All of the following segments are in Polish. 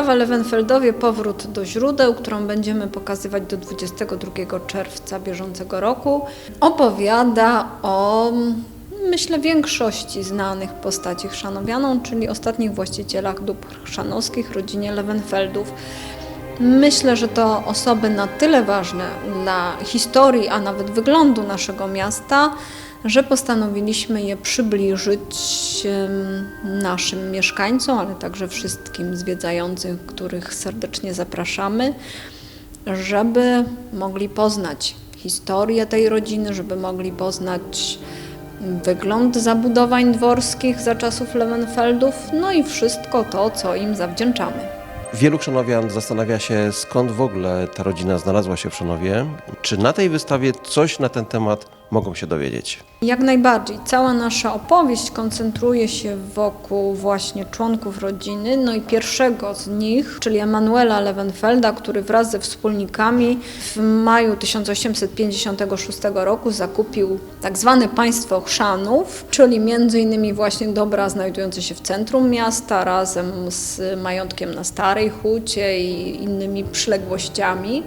Wystawa Lewenfeldowie Powrót do źródeł, którą będziemy pokazywać do 22 czerwca bieżącego roku, opowiada o myślę większości znanych postaci chrzanowianą, czyli ostatnich właścicielach dóbr chrzanowskich, rodzinie Lewenfeldów. Myślę, że to osoby na tyle ważne dla historii, a nawet wyglądu naszego miasta, że postanowiliśmy je przybliżyć naszym mieszkańcom, ale także wszystkim zwiedzającym, których serdecznie zapraszamy, żeby mogli poznać historię tej rodziny, żeby mogli poznać wygląd zabudowań dworskich za czasów Lewenfeldów, no i wszystko to, co im zawdzięczamy. Wielu Chrzanowian zastanawia się, skąd w ogóle ta rodzina znalazła się w Chrzanowie. Czy na tej wystawie coś na ten temat mogą się dowiedzieć? Jak najbardziej. Cała nasza opowieść koncentruje się wokół właśnie członków rodziny, no i pierwszego z nich, czyli Emanuela Lewenfelda, który wraz ze wspólnikami w maju 1856 roku zakupił tak zwane państwo chrzanów, czyli między innymi właśnie dobra znajdujące się w centrum miasta razem z majątkiem na Starej Hucie i innymi przyległościami.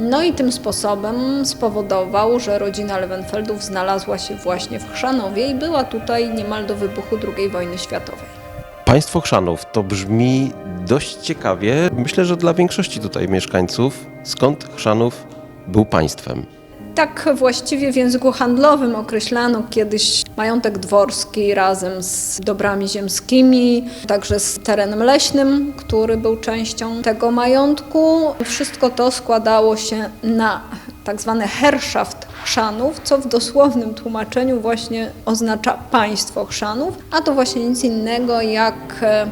No i tym sposobem spowodował, że rodzina Lewenfeldów znalazła się właśnie w Chrzanowie i była tutaj niemal do wybuchu II wojny światowej. Państwo Chrzanów to brzmi dość ciekawie. Myślę, że dla większości tutaj mieszkańców, skąd Chrzanów był państwem. Tak właściwie w języku handlowym określano kiedyś majątek dworski razem z dobrami ziemskimi, także z terenem leśnym, który był częścią tego majątku. Wszystko to składało się na tak zwany Herrschaft Chrzanów, co w dosłownym tłumaczeniu właśnie oznacza państwo Chrzanów, a to właśnie nic innego jak e,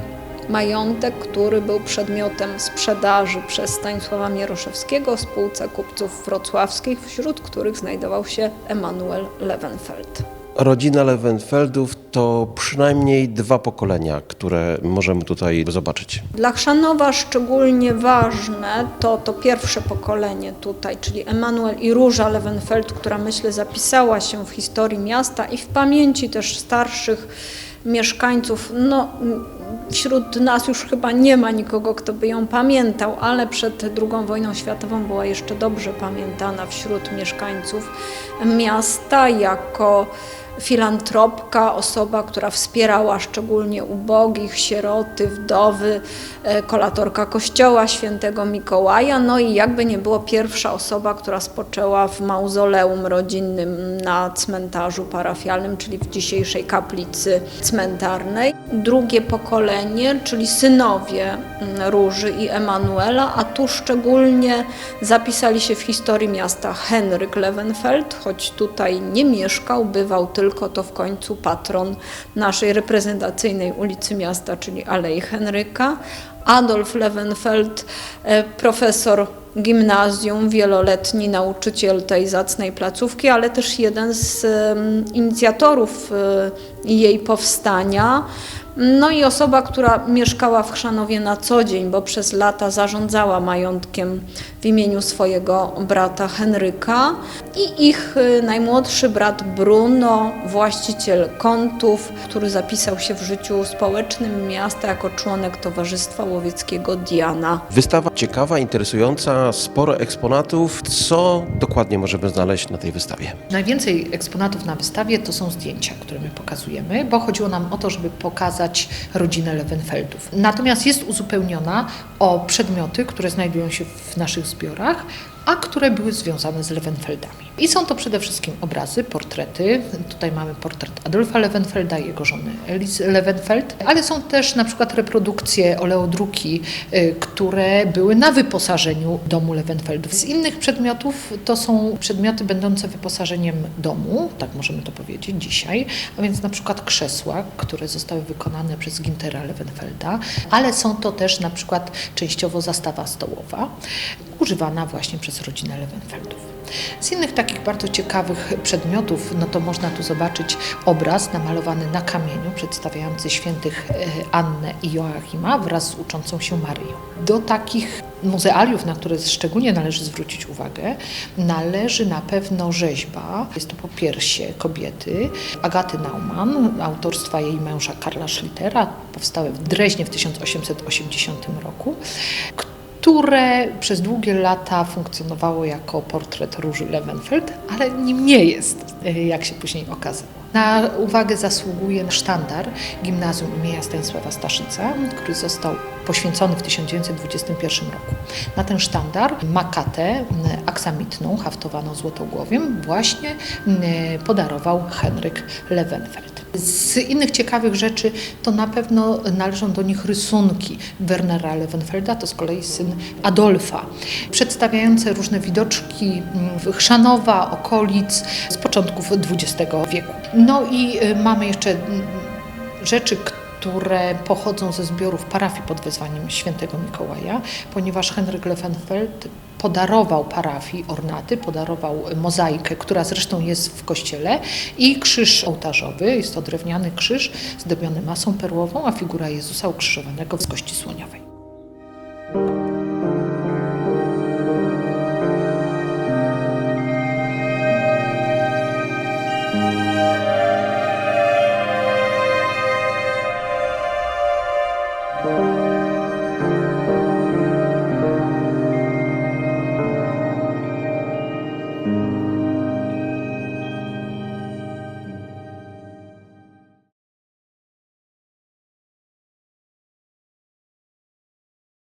majątek, który był przedmiotem sprzedaży przez Stanisława Mieroszewskiego spółce kupców wrocławskich, wśród których znajdował się Emanuel Lewenfeld. Rodzina Lewenfeldów to przynajmniej dwa pokolenia, które możemy tutaj zobaczyć. Dla Chrzanowa szczególnie ważne to to pierwsze pokolenie tutaj, czyli Emanuel i Róża Lewenfeld, która myślę zapisała się w historii miasta i w pamięci też starszych mieszkańców. No, wśród nas już chyba nie ma nikogo, kto by ją pamiętał, ale przed II wojną światową była jeszcze dobrze pamiętana wśród mieszkańców miasta jako filantropka, osoba, która wspierała szczególnie ubogich, sieroty, wdowy, e, kolatorka kościoła świętego Mikołaja, no i jakby nie było pierwsza osoba, która spoczęła w mauzoleum rodzinnym na cmentarzu parafialnym, czyli w dzisiejszej kaplicy cmentarnej. Drugie pokolenie, czyli synowie mm, Róży i Emanuela, a tu szczególnie zapisali się w historii miasta Henryk Lewenfeld, choć tutaj nie mieszkał, bywał tylko to w końcu patron naszej reprezentacyjnej ulicy miasta, czyli Alei Henryka. Adolf Lewenfeld, e, profesor gimnazjum, wieloletni nauczyciel tej zacnej placówki, ale też jeden z inicjatorów e, jej powstania. No i osoba, która mieszkała w Chrzanowie na co dzień, bo przez lata zarządzała majątkiem w imieniu swojego brata Henryka i ich y, najmłodszy brat Bruno, właściciel kątów, który zapisał się w życiu społecznym miasta jako członek Towarzystwa Łowieckiego Diana. Wystawa ciekawa, interesująca, sporo eksponatów. Co dokładnie możemy znaleźć na tej wystawie? Najwięcej eksponatów na wystawie to są zdjęcia, które my pokazujemy, bo chodziło nam o to, żeby pokazać rodzinę Lewenfeldów. Natomiast jest uzupełniona o przedmioty, które znajdują się w naszych zbiorach, a które były związane z Lewenfeldami. I są to przede wszystkim obrazy, portrety. Tutaj mamy portret Adolfa Lewenfelda i jego żony Elis Lewenfeld, ale są też na przykład reprodukcje, oleodruki, y, które były na wyposażeniu domu Lewenfeldów. Z innych przedmiotów to są przedmioty będące wyposażeniem domu, tak możemy to powiedzieć dzisiaj, a więc na przykład krzesła, które zostały wykonane przez Gintera Lewenfelda, ale są to też na przykład częściowo zastawa stołowa, używana właśnie przez rodzinę Lewenfeldów. Z innych takich bardzo ciekawych przedmiotów, no to można tu zobaczyć obraz namalowany na kamieniu przedstawiający świętych e, Annę i Joachima wraz z uczącą się Maryją. Do takich muzealiów, na które szczególnie należy zwrócić uwagę, należy na pewno rzeźba. Jest to popiersie kobiety Agaty Naumann, autorstwa jej męża Karla Schlittera, powstałe w Dreźnie w 1880 roku które przez długie lata funkcjonowało jako portret Róży Lewenfeld, ale nim nie jest, e, jak się później okazało. Na uwagę zasługuje sztandar Gimnazjum imienia Stanisława Staszyca, który został poświęcony w 1921 roku. Na ten sztandar makatę aksamitną, haftowaną złotogłowiem, właśnie podarował Henryk Lewenfeld. Z innych ciekawych rzeczy to na pewno należą do nich rysunki Wernera Lewenfelda, to z kolei syn Adolfa, przedstawiające różne widoczki mm, Chrzanowa, okolic z początków XX wieku. No i y, mamy jeszcze mm, rzeczy, które pochodzą ze zbiorów parafii pod wezwaniem świętego Mikołaja, ponieważ Henryk Lewenfeld podarował parafii ornaty, podarował mozaikę, która zresztą jest w kościele i krzyż ołtarzowy, jest to drewniany krzyż zdobiony masą perłową, a figura Jezusa ukrzyżowanego z kości słoniowej.